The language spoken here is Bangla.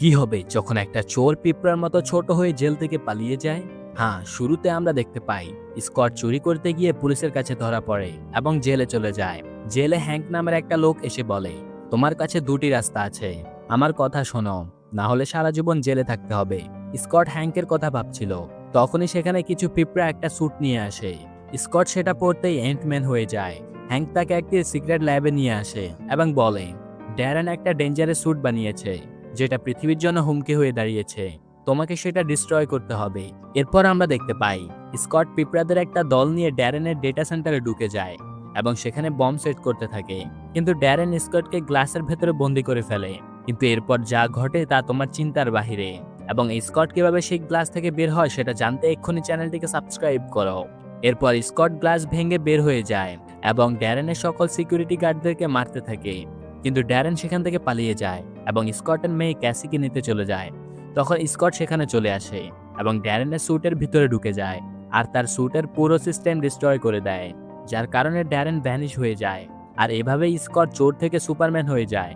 কি হবে যখন একটা চোর পিঁপড়ার মতো ছোট হয়ে জেল থেকে পালিয়ে যায়? হ্যাঁ শুরুতে আমরা দেখতে পাই, স্কট চুরি করতে গিয়ে পুলিশের কাছে ধরা পড়ে এবং জেলে চলে যায়। জেলে হ্যাঙ্ক নামের একটা লোক এসে বলে, তোমার কাছে দুটি রাস্তা আছে, আমার কথা শোনো, না হলে সারা জীবন জেলে থাকতে হবে। স্কট হ্যাঙ্কের কথা ভাবছিল। তখনই সেখানে কিছু পিঁপড়া একটা স্যুট নিয়ে আসে। স্কট সেটা পরতেই এন্টম্যান হয়ে যায়। হ্যাঙ্ক তাকে একটি সিক্রেট ল্যাবে নিয়ে আসে এবং বলে, ড্যারেন একটা ডেঞ্জারাস স্যুট বানিয়েছে। যেটা পৃথিবীর জন্য হুমকি হয়ে দাঁড়িয়েছে। তোমাকে সেটা ডিস্ট্রয় করতে হবে। এরপর আমরা দেখতে পাই, স্কট পিঁপড়াদের একটা দল নিয়ে ড্যারেনের ডেটা সেন্টারে ঢুকে যায় এবং সেখানে বম সেট করতে থাকে। কিন্তু ড্যারেন স্কটকে গ্লাসের ভেতরে বন্দি করে ফেলে। কিন্তু এরপর যা ঘটে তা তোমার চিন্তার বাহিরে। এবং স্কট কীভাবে সেই গ্লাস থেকে বের হয় সেটা জানতে এক্ষুনি চ্যানেলটিকে সাবস্ক্রাইব করো। এরপর স্কট গ্লাস ভেঙে বের হয়ে যায় এবং ড্যারেনের সকল সিকিউরিটি গার্ডদেরকে মারতে থাকে। কিন্তু ড্যারেন সেখান থেকে পালিয়ে যায়। এবং স্কটের মেয়ে ক্যাসিকে নিতে চলে যায়। তখন স্কট সেখানে চলে আসে এবং ড্যারেনের স্যুটের ভিতরে ঢুকে যায় আর তার স্যুটের পুরো সিস্টেম ডিস্ট্রয় করে দেয়, যার কারণে ড্যারেন ভ্যানিশ হয়ে যায়। আর এভাবেই স্কট চোর থেকে সুপারম্যান হয়ে যায়।